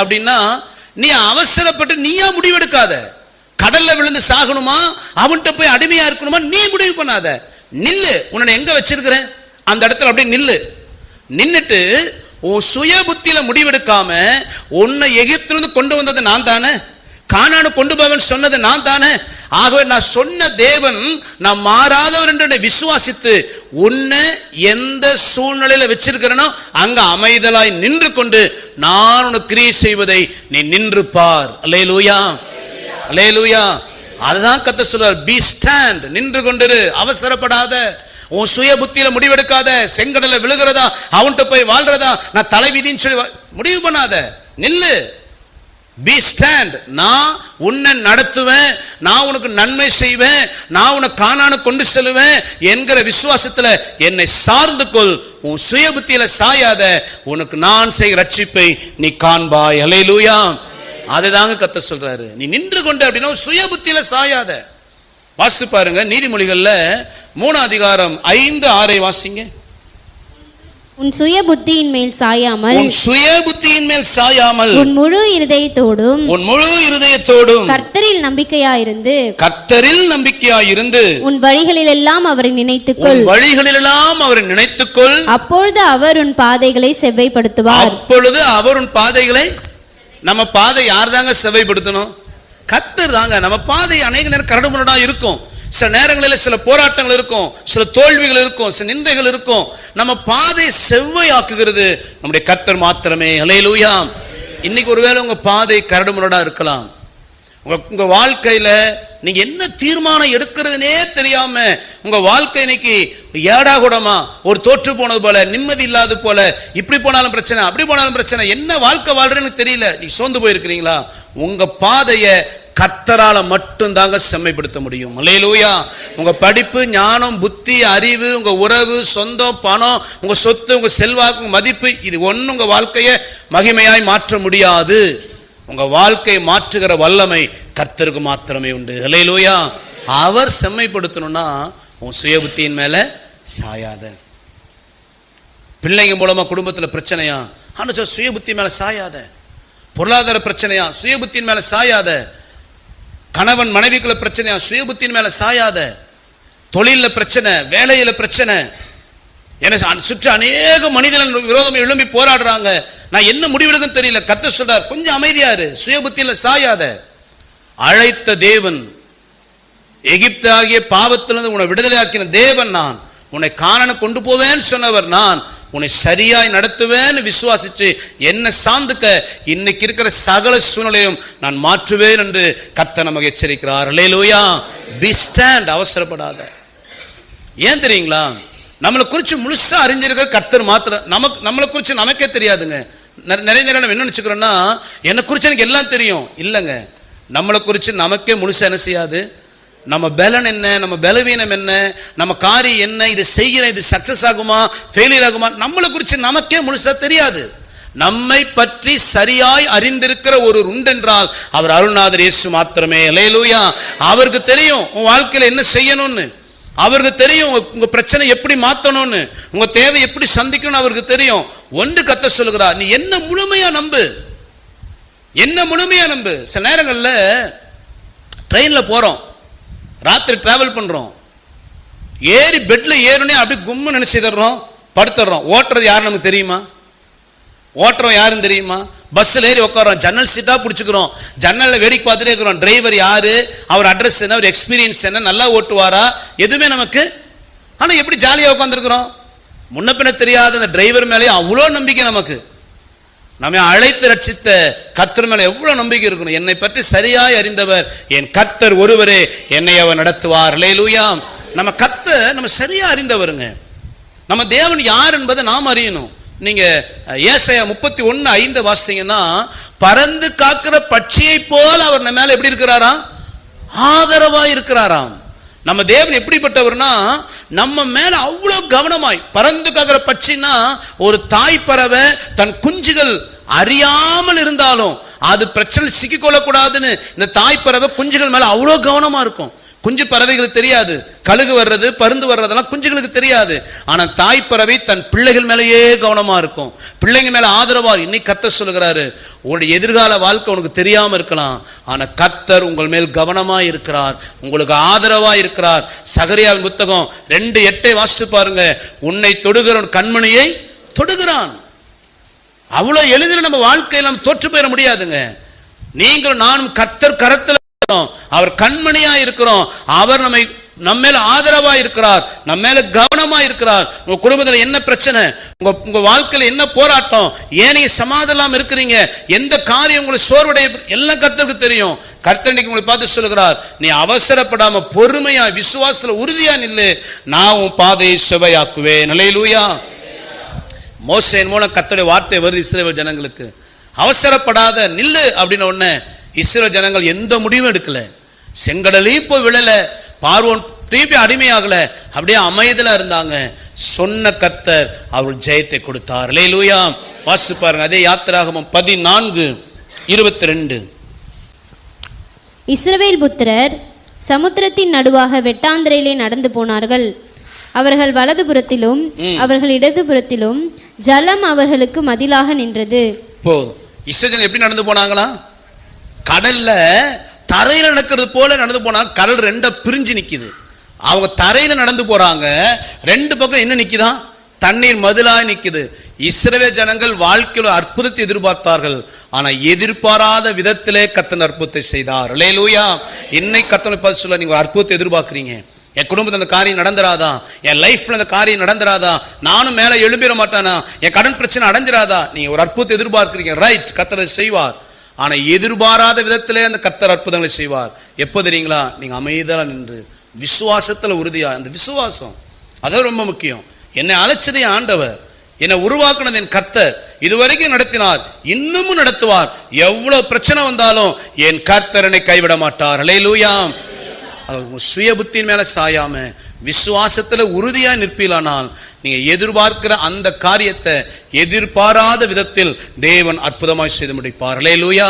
அப்படின்னா நீ அவசரப்பட்டு நீயா முடிவெடுக்காத. கடல்ல விழுந்து சாகணுமா? அவன்கிட்ட போய் அடிமையா இருக்கணுமா? நீ முடிவு பண்ணாத. நில்லு. உன்னை எங்க வச்சிருக்கிறேன்? அந்த இடத்துல அப்படியே நில்லு. நின்னுட்டு உன் சுய புத்தியில முடிவெடுக்காம உன்னை எகிப்திலிருந்து கொண்டு வந்தது நான் தானே? காணானு கொண்டு போவன் சொன்னது நான் தானே? ஆகவே நான் சொன்ன தேவன் நான் மாறாதவர் என்று விசுவாசித்து உன்னை எந்த சூழ்நிலையில வச்சிருக்கிறனோ அங்க அமைதலாய் நின்று கொண்டு நான் உனக்கு கிரியை செய்வதை நீ நின்று பார் அலே லூயா அலே லூயா அதுதான் கத்த சொல்றார் பி ஸ்டாண்ட் நின்று கொண்டிரு அவசரப்படாத. உன் சுய புத்தியில முடிவெடுக்காத. செங்கடல விழுகிறதா? அவன்கிட்ட போய் வாழ்றதா? நான் தலைவிதின்னு சொல்லி முடிவு பண்ணாத. நில்லு. பி ஸ்டாண்ட் நான் உன்னை நடத்துவேன். நான் உனக்கு நன்மை செய்வேன். நான் உன்னை காணான கொண்டு செல்லுவேன் என்கிற விசுவாசத்தில் என்னை சார்ந்து கொள். உன் சுய புத்தியில சாயாத உனக்கு நான் செய்கிற ரட்சிப்பை நீ காண்பாய். அதை அதுதாங்க கத்த சொல்றாரு. நீ நின்று கொண்டு அப்படின்னா உன் சுய புத்தியில சாயாத. வாசித்து பாருங்க நீதிமொழிகள்ல மூணு அதிகாரம் ஐந்து ஆறை வாசிங்க. உன் சுய புத்தியின் மேல் சாயாமல் உன் சுய புத்தியின் மேல் சாயாமல் உன் முழு இருதயத்தோடும் உன் முழு இருதயத்தோடும் கர்த்தரில் நம்பிக்கையாயிருந்து கர்த்தரில் நம்பிக்கையாய் இருந்து உன் வழிகளில் எல்லாம் அவரை நினைத்துக்கொள். உன் வழிகளிலெல்லாம் அவரை நினைத்துக்கொள். அப்பொழுது அவர் உன் பாதைகளை செவ்வைப்படுத்துவார். அப்பொழுது அவர் உன் பாதைகளை நம்ம பாதை யார் தாங்க செவைப்படுத்தணும் கர்த்தர் தாங்க. நம்ம பாதை அநேக நேரம் கரடுமுரடா இருக்கும். சில நேரங்களில் சில போராட்டங்கள் இருக்கும் சில தோல்விகள் இருக்கும் சில நிந்தைகள் இருக்கும். நம்ம பாதை செவ்வையாக்குகிறது. நம்முடைய கத்தர் மாத்திரமே. அலையலூயா இன்னைக்கு ஒருவேளை உங்க பாதை கரடுமுரடா இருக்கலாம். உங்க உங்கள் வாழ்க்கையில நீங்க என்ன தீர்மானம் எடுக்கிறதுனே தெரியாம உங்க வாழ்க்கை இன்னைக்கு ஏடா கூடமா ஒரு தோற்று போனது போல நிம்மதி இல்லாத போல இப்படி போனாலும் பிரச்சனை அப்படி போனாலும் பிரச்சனை என்ன வாழ்க்கை வாழ்றேன்னு தெரியல. நீ சோர்ந்து போயிருக்கிறீங்களா? உங்க பாதையை கர்த்தரால மட்டும் தாங்க செம்மைப்படுத்த முடியும். அல்லேலூயா. உங்க படிப்பு ஞானம் புத்தி அறிவு உங்க உறவு சொந்தம் பணம் உங்க சொத்து உங்க செல்வாக்கு மதிப்பு இது ஒன்றும் உங்க வாழ்க்கையை மகிமையாய் மாற்ற முடியாது. உங்க வாழ்க்கையை மாற்றுகிற வல்லமை கர்த்தருக்கு மாத்திரமே உண்டு. ஹalleluya அவர் செம்மைப்படுத்தணும்னா உன் சுய புத்தியின் மேல சாயாத. பிள்ளைங்க மூலமா குடும்பத்தில் பிரச்சனையா? ஆனால் சொல் சுய புத்தி மேல சாயாத. பொருளாதார பிரச்சனையா? சுய புத்தியின் மேல சாயாத. கணவன் மனைவிக்குள்ள பிரச்சனையா சுயபுத்தின் மேலே மேல சாயாத தொழிலில் பிரச்சனை வேலையில பிரச்சனை. என சுற்றி அநேக மனிதர்கள் விரோதம் எழும்பி போராடுறாங்க. நான் என்ன முடிவெடுக்கும் தெரியல. கத்த சொல்றார் கொஞ்சம் அமைதியாரு சுயபுத்தியில் சாயாத. அழைத்த தேவன் எகிப்து ஆகிய பாவத்திலிருந்து உன்னை விடுதலையாக்கின தேவன் நான். உன்னை காணன கொண்டு போவேன்னு சொன்னவர் நான். உன்னை சரியாய் நடத்துவேன்னு விசுவாசிச்சு என்ன சார்ந்துக்க இன்னைக்கு இருக்கிற சகல சூழ்நிலையும் நான் மாற்றுவேன் என்று கர்த்தர் நமக்கு எச்சரிக்கிறார். லேலூயா பி ஸ்டாண்ட் அவசரப்படாத. ஏன் தெரியுங்களா? நம்மளை குறித்து முழுசாக அறிஞ்சிருக்கிற கர்த்தர் மாத்திரம் நமக்கு நம்மளை குறித்து நமக்கே தெரியாதுங்க. நிறைய நேரம் நம்ம என்ன நினச்சிக்கிறோன்னா என்னை குறித்து எனக்கு எல்லாம் தெரியும். இல்லைங்க. நம்மளை குறித்து நமக்கே முழுசாக என்ன செய்யாது? நம்ம பலன் என்ன? நம்ம பலவீனம் என்ன? நம்ம காரியம் என்ன? இது செய்கிறேன் இது சக்சஸ் ஆகுமா? ஃபெயிலியர் ஆகுமா? நம்மளை குறித்து நமக்கே முழுசாக தெரியாது. நம்மை பற்றி சரியாய் அறிந்திருக்கிற ஒரு உண்டென்றால் அவர் அருள்நாதர் இயேசு மாத்திரமே. லேலூயா அவருக்கு தெரியும் உன் வாழ்க்கையில் என்ன செய்யணும்னு. அவருக்கு தெரியும் உங்க பிரச்சனை எப்படி மாத்தணும்னு. உங்க தேவை எப்படி சந்திக்கணும்னு அவருக்கு தெரியும். ஒன்று கத்த சொல்லுகிறார் நீ என்ன முழுமையா நம்பு? என்ன முழுமையா நம்பு? சில நேரங்களில் ட்ரெயினில் போகிறோம் ராத்திரி டிராவல் பண்ணுறோம் ஏறி பெட்டில் ஏறுனே அப்படியே கும்மு நினைச்சிடுறோம் படுத்துடுறோம். ஓட்டுறது யார் நமக்கு தெரியுமா? ஓட்டுறோம் யாருன்னு தெரியுமா? பஸ்ஸில் ஏறி உட்காரோம் ஜன்னல் சீட்டாக பிடிச்சிக்கிறோம். ஜன்னலில் வேடிக்கை பார்த்துட்டே இருக்கிறோம். டிரைவர் யார்? அவர் அட்ரஸ் என்ன? அவர் எக்ஸ்பீரியன்ஸ் என்ன? நல்லா ஓட்டுவாரா? எதுவுமே நமக்கு ஆனால் எப்படி ஜாலியாக உட்காந்துருக்குறோம் முன்ன பின்ன தெரியாத அந்த டிரைவர் மேலேயும் அவ்வளோ நம்பிக்கை நமக்கு. நம்மை அழைத்து ரட்சித்த கர்த்தர் மேல எவ்வளவு நம்பிக்கை இருக்கணும்? என்னை பற்றி சரியாய் அறிந்தவர் என் கர்த்தர் ஒருவரே. என்னை அவர் நடத்துவார். லேலூயா நம்ம கத்த நம்ம சரியா அறிந்தவருங்க. நம்ம தேவன் யார் என்பதை நாம் அறியணும். நீங்க ஏசையா முப்பத்தி ஒன்று ஐந்து வாசித்தீங்கன்னா பறந்து காக்கிற பட்சியை போல் அவர் நம்ம மேல எப்படி இருக்கிறாராம்? ஆதரவா இருக்கிறாராம். நம்ம தேவன் எப்படிப்பட்டவர்னா நம்ம மேல கவனமாய் பறந்து காக்கிற பட்சின்னா ஒரு தாய் பறவை தன் குஞ்சுகள் அறியாமல் இருந்தாலும் அது பிரச்சனை சிக்கிக்கொள்ளக்கூடாதுன்னு இந்த தாய் பறவை குஞ்சுகள் மேல அவ்வளோ கவனமா இருக்கும். குஞ்சு பறவைகளுக்கு தெரியாது. கழுகு வர்றது பருந்து வர்றதெல்லாம் குஞ்சுகளுக்கு தெரியாது. ஆனால் தாய் பறவை தன் பிள்ளைகள் மேலேயே கவனமா இருக்கும். பிள்ளைங்க மேல ஆதரவா இன்னைக்கு கத்த சொல்லுகிறாரு. உங்களுடைய எதிர்கால வாழ்க்கை உனக்கு தெரியாம இருக்கலாம். ஆனால் கத்தர் உங்கள் மேல் கவனமா இருக்கிறார். உங்களுக்கு ஆதரவா இருக்கிறார். சகரியாவின் புத்தகம் ரெண்டு எட்டை வாசித்து பாருங்க. உன்னை தொடுகிற கண்மணியை தொடுகிறான். அவ்வளவு எளிதில் நம்ம வாழ்க்கையில நம்ம தோற்று போயிட முடியாதுங்க. நீங்களும் நானும் கத்தர் கரத்தில் இருக்கிறோம் அவர் கண்மணியா இருக்கிறோம். அவர் நம்மை நம்ம மேல ஆதரவா இருக்கிறார். நம்ம மேல கவனமா இருக்கிறார். உங்க குடும்பத்துல என்ன பிரச்சனை? உங்க உங்க வாழ்க்கையில என்ன போராட்டம்? ஏன் நீங்க சமாதானம் இருக்கிறீங்க. எந்த காரியம் உங்களுக்கு சோர்வடைய எல்லாம் கர்த்தருக்கு தெரியும். கர்த்தனைக்கு உங்களை பார்த்து சொல்லுகிறார் நீ அவசரப்படாம பொறுமையா விசுவாசத்துல உறுதியா நில்லு. நான் உன் பாதையை செவையாக்குவேன். நிலையிலூயா மோசேன் மூலம் கர்த்தருடைய வார்த்தை வருது இஸ்ரேல் ஜனங்களுக்கு. அவசரப்படாத நில்லு அப்படின்னு உடனே இஸ்ரேல் ஜனங்கள் எந்த முடிவும் எடுக்கல. செங்கடலையும் போய் விழல. பார்வோன் திருப்பி அடிமையாகல. அப்படியே அமைதியில இருந்தாங்க. சொன்ன கர்த்தர் அவர் ஜெயத்தை கொடுத்தார். லேலூயா வாசித்து பாருங்க. அதே யாத்திராகமம் பதினான்கு இருபத்தி ரெண்டு இஸ்ரவேல் புத்திரர் சமுத்திரத்தின் நடுவாக வெட்டாந்திரையிலே நடந்து போனார்கள். அவர்கள் வலதுபுறத்திலும் அவர்கள் இடதுபுறத்திலும் ஜலம் அவர்களுக்கு மதிலாக நின்றது. போதும் இஸ்ரேல் எப்படி நடந்து போனாங்களா? கடல்ல தரையில் நடக்கிறது போல நடந்து போனாங்க கடல் ரெண்டை பிரிஞ்சு நிக்குது. அவங்க தரையில நடந்து போறாங்க ரெண்டு பக்கம் என்ன நிக்குதா? தண்ணீர் மதிலாய் நிக்குது. இஸ்ரவே ஜனங்கள் வாழ்க்கையில் அற்புதத்தை எதிர்பார்த்தார்கள். ஆனா எதிர்பாராத விதத்திலே கத்தன் அற்புதத்தை செய்தார். லேலூயா என்னை கத்தனை பார்த்து சொல்ல நீங்க ஒரு அற்புதத்தை எதிர்பார்க்குறீங்க. என் குடும்பத்தில் அந்த காரியம் நடந்துராதா? என் லைஃப்ல அந்த காரியம் நடந்துராதா? நானும் மேலே எழும்பிட மாட்டானா? என் கடன் பிரச்சனை அடைஞ்சிராதா? நீங்க ஒரு அற்புதத்தை எதிர்பார்க்கிறீங்க. ரைட் கத்தனை செய்வார். ஆனால் எதிர்பாராத விதத்திலே அந்த கத்தர் அற்புதங்களை செய்வார். எப்போ தெரியுங்களா? நீங்கள் அமைதியாக நின்று விசுவாசத்தில் உறுதியாக அந்த விசுவாசம் அதான் ரொம்ப முக்கியம். என்னை அழைச்சதே ஆண்டவர். என்னை உருவாக்குனது என் கர்த்தர். இதுவரைக்கும் நடத்தினார் இன்னமும் நடத்துவார். எவ்வளோ பிரச்சனை வந்தாலும் என் கர்த்தரனை கைவிட மாட்டார். அலையிலூயாம் அது சுய புத்தியின் மேல சாயாம விசுவாசத்துல உறுதியாக நிற்பீலானால் நீங்க எதிர்பார்க்கிற அந்த காரியத்தை எதிர்பாராத விதத்தில் தேவன் அற்புதமாய் செய்து முடிப்பார். லூயா